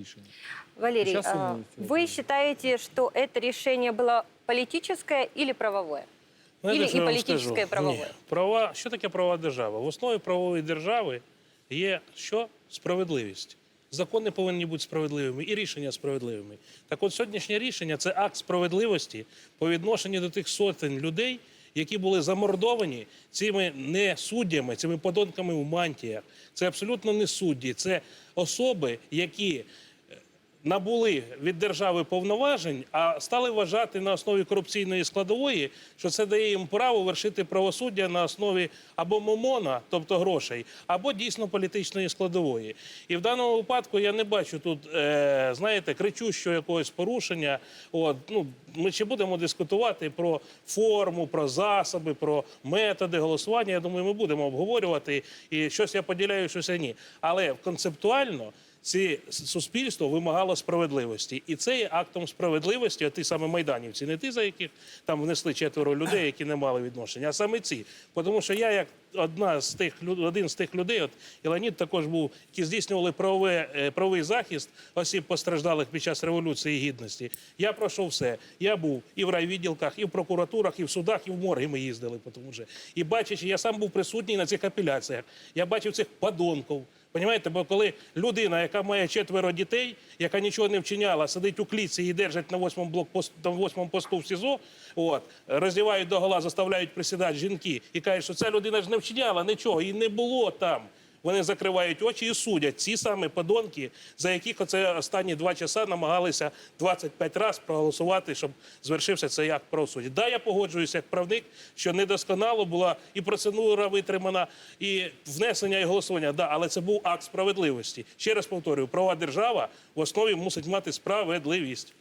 решение. Валерий, Сейчас а, он будет, вы да. считаете, что это решение было политическое или правовое? Знаєте, Или що і я вам політичне, скажу? і правове? Ні. Права, що таке права держави? В основі правової держави є що? Справедливість. Закони повинні бути справедливими і рішення справедливими. Так от сьогоднішнє рішення це акт справедливості по відношенню до тих сотень людей, які були замордовані цими не суддями, цими подонками в мантіях. Це абсолютно не судді, це особи, які набули від держави повноважень, а стали вважати на основі корупційної складової, що це дає їм право вершити правосуддя на основі або момона, тобто грошей, або дійсно політичної складової. І в даному випадку я не бачу тут, е, знаєте, кричущого якогось порушення. От ну ми ще будемо дискутувати про форму, про засоби, про методи голосування. Я думаю, ми будемо обговорювати і щось я поділяю, щось я ні. Але концептуально. Ці суспільство вимагало справедливості, і це є актом справедливості. А ті саме майданівці, не ті, за яких там внесли четверо людей, які не мали відношення, а саме ці. Тому що я, як одна з тих один з тих людей, от і Леонід також був, які здійснювали правове, е, правовий захист осіб постраждалих під час революції гідності. Я пройшов все. Я був і в райвідділках, і в прокуратурах, і в судах, і в морги ми їздили. Тому що і бачачи, я сам був присутній на цих апеляціях. Я бачив цих подонків. Понімаєте, бо коли людина, яка має четверо дітей, яка нічого не вчиняла, сидить у клітці і держать на восьмому блокпосту, на восьмому посту в СІЗО, от, роздівають до гола, заставляють присідати жінки і кажуть, що ця людина ж не вчиняла нічого, і не було там. Вони закривають очі і судять ці самі подонки, за яких оце останні два часа намагалися 25 разів проголосувати, щоб звершився цей акт правосуддя. Да, я погоджуюся як правник, що недосконало була і процедура витримана, і внесення і голосування. Да, але це був акт справедливості. Ще раз повторюю, права держава в основі мусить мати справедливість.